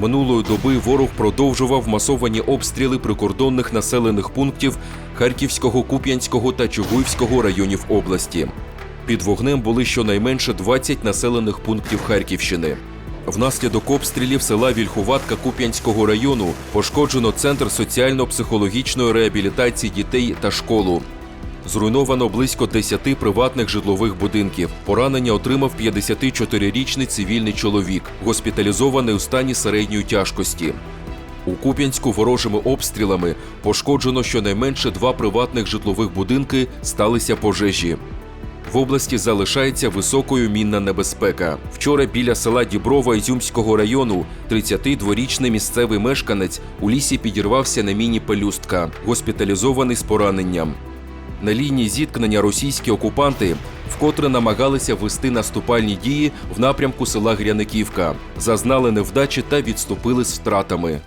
Минулої доби ворог продовжував масовані обстріли прикордонних населених пунктів Харківського, Куп'янського та Чугуївського районів області. Під вогнем були щонайменше 20 населених пунктів Харківщини. Внаслідок обстрілів села Вільхуватка Куп'янського району пошкоджено центр соціально-психологічної реабілітації дітей та школу. Зруйновано близько 10 приватних житлових будинків. Поранення отримав 54-річний цивільний чоловік, госпіталізований у стані середньої тяжкості. У Куп'янську ворожими обстрілами пошкоджено щонайменше два приватних житлових будинки сталися пожежі. В області залишається високою мінна небезпека. Вчора біля села Діброва Ізюмського району 32-річний місцевий мешканець у лісі підірвався на міні пелюстка, госпіталізований з пораненням. На лінії зіткнення російські окупанти вкотре намагалися вести наступальні дії в напрямку села Гряниківка, зазнали невдачі та відступили з втратами.